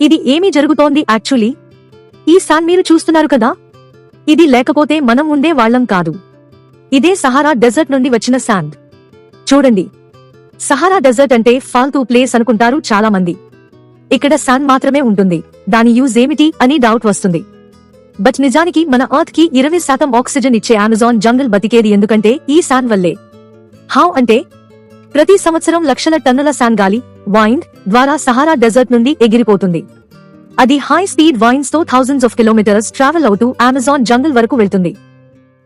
ఇది ఏమి జరుగుతోంది యాక్చువల్లీ? ఈ సాన్ మీరు చూస్తున్నారు కదా? ఇది లేకపోతే మనం ఉండే వాళ్ళం కాదు. ఇదే సహారా డెజర్ట్ నుండి వచ్చిన శాండ్ చూడండి. సహారా డెజర్ట్ అంటే ఫాల్తూ ప్లేస్ అనుకుంటారు చాలా మంది ఇక్కడ శాండ్ మాత్రమే ఉంటుంది. దాని యూజ్ ఏమిటి అని డౌట్ వస్తుంది. బట్ నిజానికి మన అర్త్కి ఇరవై శాతం ఆక్సిజన్ ఇచ్చే అమెజాన్ జంగల్ బతికేది ఎందుకంటే ఈ శాన్ వల్లే. హౌ అంటే? ప్రతి సంవత్సరం లక్షల టన్నుల శాన్ గాలి వైండ్ ద్వారా సహారా డెజర్ట్ నుండి ఎగిరిపోతుంది. అది హై స్పీడ్ వైన్స్తో థౌజండ్స్ ఆఫ్ కిలోమీటర్స్ ట్రావెల్ అవుతూ అమెజాన్ జంగల్ వరకు వెళ్తుంది.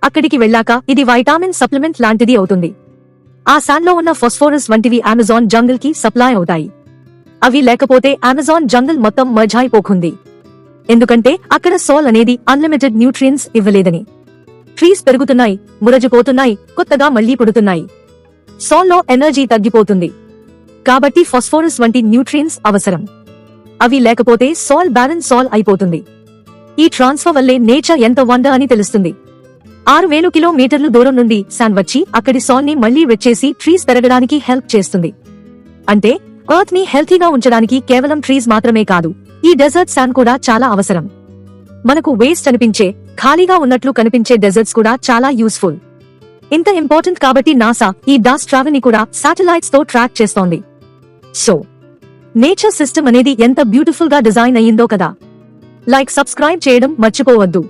అక్కడికి వెళ్ళాక ఇది వైటామిన్ సప్లిమెంట్ లాంటిది అవుతుంది. ఆ శాన్ ఉన్న ఫాస్ఫోరస్ వంటివి అమెజాన్ జంగల్కి సప్లై అవుతాయి. అవి లేకపోతే అమెజాన్ జంగల్ మొత్తం మర్జాయిపోకుంది ఎందుకంటే అక్కడ సోల్ అనేది అన్లిమిటెడ్ న్యూట్రియన్స్ ఇవ్వలేదని. ట్రీస్ పెరుగుతున్నాయి మురజిపోతున్నాయి కొత్తగా మళ్ళీ పుడుతున్నాయి. సోల్లో ఎనర్జీ తగ్గిపోతుంది. కాబట్టి ఫాస్ఫోరస్ వంటి న్యూట్రియన్స్ అవసరం. అవి లేకపోతే సాల్ బ్యాలెన్స్ సాల్ అయిపోతుంది. ఈ ట్రాన్స్ఫర్ వల్లే నేచర్ ఎంత వండ అని తెలుస్తుంది. ఆరు వేలు కిలోమీటర్లు దూరం నుండి శాన్ వచ్చి అక్కడి సాల్ని మళ్ళీ వెచ్చేసి ట్రీస్ పెరగడానికి హెల్ప్ చేస్తుంది. అంటే ఎర్త్ని హెల్తీగా ఉంచడానికి కేవలం ట్రీస్ మాత్రమే కాదు ఈ డెజర్ట్ శాన్ కూడా చాలా అవసరం. మనకు వేస్ట్ అనిపించే ఖాళీగా ఉన్నట్లు కనిపించే డెజర్ట్స్ కూడా చాలా యూస్ఫుల్. ఇంత ఇంపార్టెంట్ కాబట్టి నాసా ఈ డాస్ ట్రావెల్ని కూడా శాటిలైట్స్తో ట్రాక్ చేస్తోంది. సో నేచర్ సిస్టమ్ అనేది ఎంత బ్యూటిఫుల్గా డిజైన్ అయ్యిందో కదా. లైక్ సబ్స్క్రైబ్ చేయడం మర్చిపోవద్దు.